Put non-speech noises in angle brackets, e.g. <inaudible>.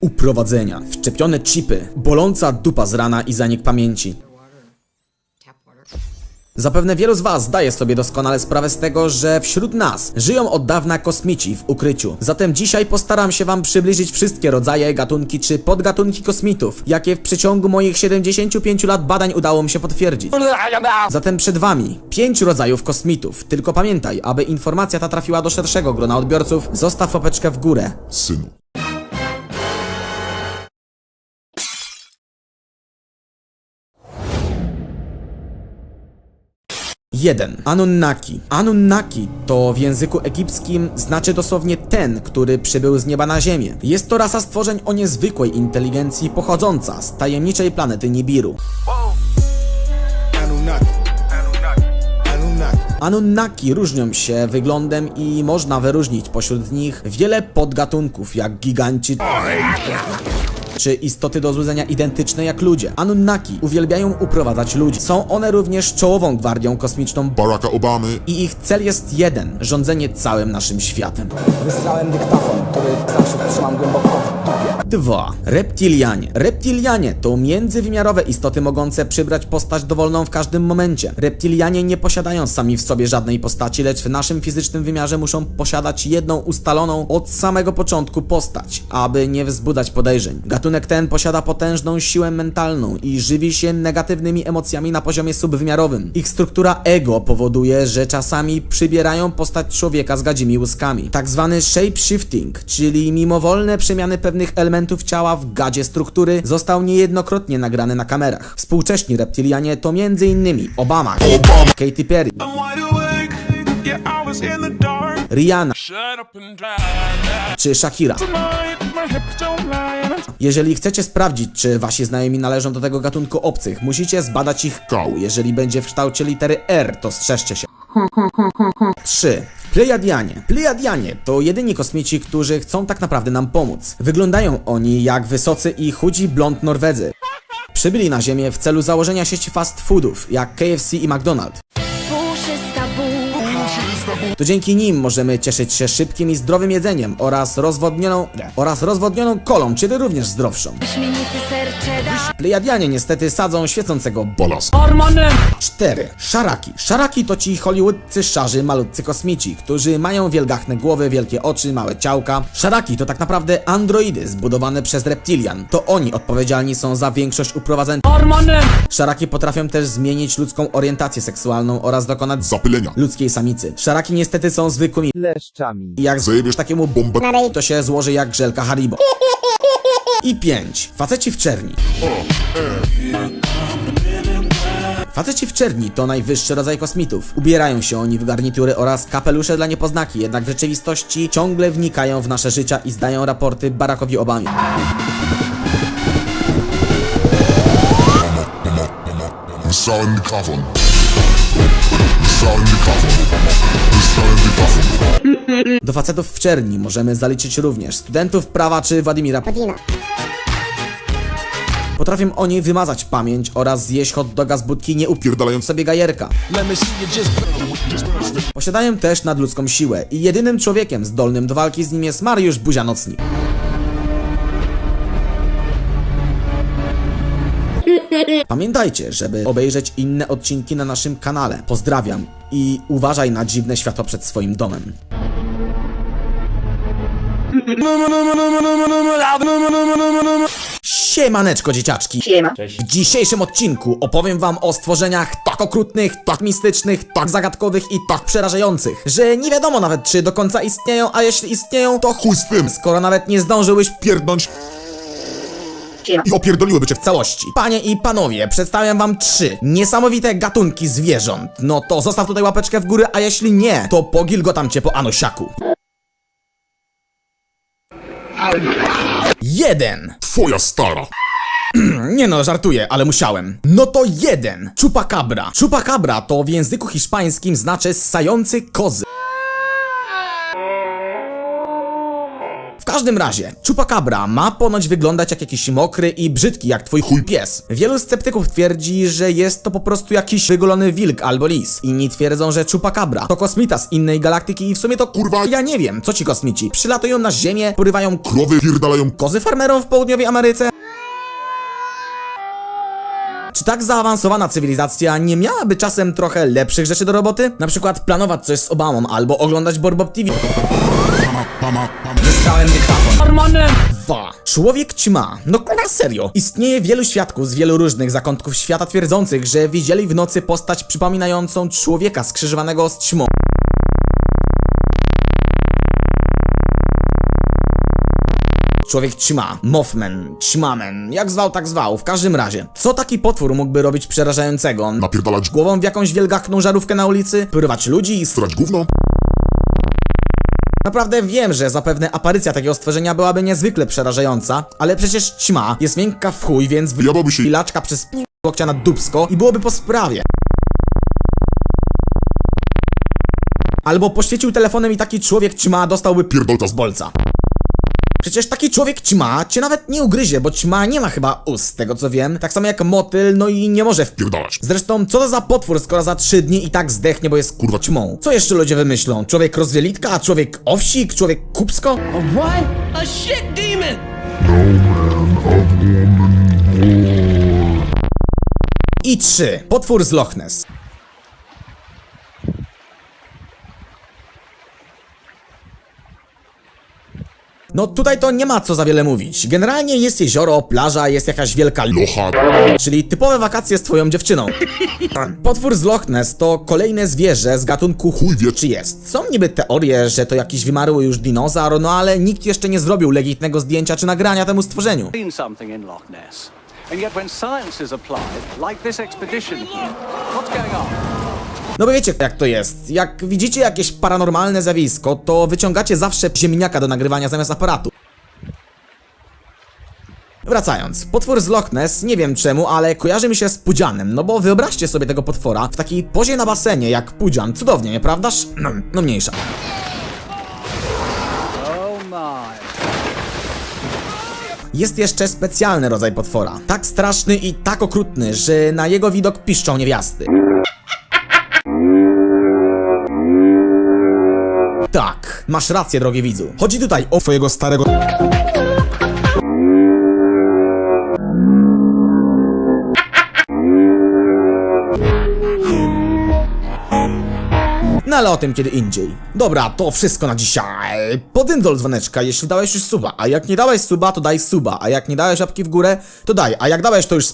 Uprowadzenia, wszczepione chipy, boląca dupa z rana i zanik pamięci. Zapewne wielu z Was zdaje sobie doskonale sprawę z tego, że wśród nas żyją od dawna kosmici w ukryciu. Zatem dzisiaj postaram się Wam przybliżyć wszystkie rodzaje, gatunki czy podgatunki kosmitów, jakie w przeciągu moich 75 lat badań udało mi się potwierdzić. Zatem przed Wami pięć rodzajów kosmitów. Tylko pamiętaj, aby informacja ta trafiła do szerszego grona odbiorców, zostaw łapeczkę w górę. synu. 1. Anunnaki. Anunnaki to w języku egipskim znaczy dosłownie ten, który przybył z nieba na ziemię. Jest to rasa stworzeń o niezwykłej inteligencji pochodząca z tajemniczej planety Nibiru. Anunnaki. Różnią się wyglądem i można wyróżnić pośród nich wiele podgatunków, jak giganci czy istoty do złudzenia identyczne jak ludzie. Anunnaki uwielbiają uprowadzać ludzi. Są one również czołową gwardią kosmiczną Baracka Obamy, i ich cel jest jeden rządzenie całym naszym światem. Wysłałem dyktafon, który zawsze trzymam głęboko. 2. Reptilianie. Reptilianie to międzywymiarowe istoty mogące przybrać postać dowolną w każdym momencie. Reptilianie nie posiadają sami w sobie żadnej postaci, lecz w naszym fizycznym wymiarze muszą posiadać jedną ustaloną od samego początku postać, aby nie wzbudzać podejrzeń. Gatunek ten posiada potężną siłę mentalną i żywi się negatywnymi emocjami na poziomie subwymiarowym. Ich struktura ego powoduje, że czasami przybierają postać człowieka z gadzimi łuskami. Tak zwany shape-shifting, czyli mimowolne przemiany pewnych elementów ciała w gadzie struktury, został niejednokrotnie nagrany na kamerach. Współcześni reptilianie to m.in. Obama, Katy Perry, Rihanna czy Shakira. Jeżeli chcecie sprawdzić, czy wasi znajomi należą do tego gatunku obcych, musicie zbadać ich kał. Jeżeli będzie w kształcie litery R, to strzeżcie się. 3. Plejadianie. Plejadianie to jedyni kosmici, którzy chcą tak naprawdę nam pomóc. Wyglądają oni jak wysocy i chudzi blond Norwedzy. Przybyli na Ziemię w celu założenia sieci fast foodów, jak KFC i McDonald's. To dzięki nim możemy cieszyć się szybkim i zdrowym jedzeniem oraz rozwodnioną, oraz rozwodnioną kolą, czyli również zdrowszą. Plejadianie niestety sadzą świecącego Balas, 4. Szaraki. Szaraki to ci hollywoodcy szarzy malutcy kosmici, którzy mają wielgachne głowy, wielkie oczy, małe ciałka. Szaraki to tak naprawdę androidy zbudowane przez reptilian. To oni odpowiedzialni są za większość uprowadzeń. Szaraki potrafią też zmienić ludzką orientację seksualną oraz dokonać zapylenia, ludzkiej samicy. Szaraki niestety są zwykłymi Leszczami. i jak zajebiesz takiemu bombę, to się złoży jak żelka Haribo. I 5. Faceci w czerni. Faceci w czerni to najwyższy rodzaj kosmitów. Ubierają się oni w garnitury oraz kapelusze dla niepoznaki, jednak w rzeczywistości ciągle wnikają w nasze życia i zdają raporty Barackowi Obamie. dyktafon. Do facetów w czerni możemy zaliczyć również studentów prawa czy Władimira Putina. Potrafią oni wymazać pamięć oraz zjeść hot doga z budki nie upierdalając sobie gajerka. Posiadają też nadludzką siłę i jedynym człowiekiem zdolnym do walki z nim jest Mariusz Buzianocnik. Pamiętajcie, żeby obejrzeć inne odcinki na naszym kanale. Pozdrawiam i uważaj na dziwne światło przed swoim domem. Siemaneczko dzieciaczki! Siema. W dzisiejszym odcinku opowiem wam o stworzeniach tak okrutnych, tak mistycznych, tak zagadkowych i tak przerażających, że nie wiadomo nawet czy do końca istnieją, a jeśli istnieją, to Chuj z tym, skoro nawet nie zdążyłeś pierdnąć i opierdoliłyby cię w całości. Panie i panowie, przedstawiam wam trzy niesamowite gatunki zwierząt. No to zostaw tutaj łapeczkę w górę, a jeśli nie, to pogilgotam cię po anosiaku. Jeden. Twoja stara. <clears throat> Nie no, żartuję, ale musiałem. No to jeden. Chupacabra. Chupacabra to w języku hiszpańskim znaczy ssający kozy. Każdym razie, Chupacabra ma ponoć wyglądać jak jakiś mokry i brzydki jak twój chuj pies. Wielu sceptyków twierdzi, że jest to po prostu jakiś wygolony wilk albo lis. Inni twierdzą, że Chupacabra to kosmita z innej galaktyki i w sumie to Kurwa. ja nie wiem, co ci kosmici. Przylatują na Ziemię, porywają Krowy pierdalają kozy farmerom w południowej Ameryce? Czy tak zaawansowana cywilizacja nie miałaby czasem trochę lepszych rzeczy do roboty? Na przykład planować coś z Obamą albo oglądać Borbop TV. Wystrałem dyktafon. Dwa. Człowiek ćma. No kurwa serio. Istnieje wielu świadków z wielu różnych zakątków świata twierdzących, że widzieli w nocy postać przypominającą człowieka skrzyżowanego z ćmą. Człowiek ćma, Mothman, ćmamen, jak zwał tak zwał, w każdym razie. Co taki potwór mógłby robić przerażającego? napierdalać Głową w jakąś wielgachną żarówkę na ulicy? Porywać ludzi i strać gówno? Naprawdę wiem, że zapewne aparycja takiego stworzenia byłaby niezwykle przerażająca, ale przecież ćma jest miękka w chuj, więc Wyjebałby się- laczka przez p- łokcia na dubsko i byłoby po sprawie. Albo poświecił telefonem i taki człowiek ćma dostałby Pierdolca z bolca. Przecież taki człowiek ćma cię nawet nie ugryzie, bo ćma nie ma chyba ust, z tego co wiem. Tak samo jak motyl, no i nie może w... Pierdalać. Zresztą, co to za potwór, skoro za trzy dni i tak zdechnie, bo jest kurwa ćmą? Co jeszcze ludzie wymyślą? Człowiek rozwielitka, człowiek owsik, człowiek kupsko? I trzy. Potwór z Loch Ness. No tutaj to nie ma co za wiele mówić. Generalnie jest jezioro, plaża, jest jakaś wielka Locha. czyli typowe wakacje z twoją dziewczyną. <laughs> Potwór z Loch Ness to kolejne zwierzę z gatunku chuj wie czy jest. Są niby teorie, że to jakiś wymarły już dinozaur, no ale nikt jeszcze nie zrobił legitnego zdjęcia czy nagrania temu stworzeniu. And yet when science is applied, like this expedition here, what's going on? No bo wiecie jak to jest. Jak widzicie jakieś paranormalne zjawisko, to wyciągacie zawsze ziemniaka do nagrywania zamiast aparatu. Wracając, potwór z Loch Ness, nie wiem czemu, ale kojarzy mi się z Pudzianem, no bo wyobraźcie sobie tego potwora w takiej pozie na basenie jak Pudzian, cudownie, nieprawdaż? No, no mniejsza. Jest jeszcze specjalny rodzaj potwora, tak straszny i tak okrutny, że na jego widok piszczą niewiasty. Tak, masz rację, drogi widzu. Chodzi tutaj o twojego starego... No ale o tym kiedy indziej. Dobra, to wszystko na dzisiaj. Podyndol dzwoneczka, jeśli dałeś już suba, a jak nie dałeś suba, to daj suba, a jak nie dałeś łapki w górę, to daj, a jak dałeś to już...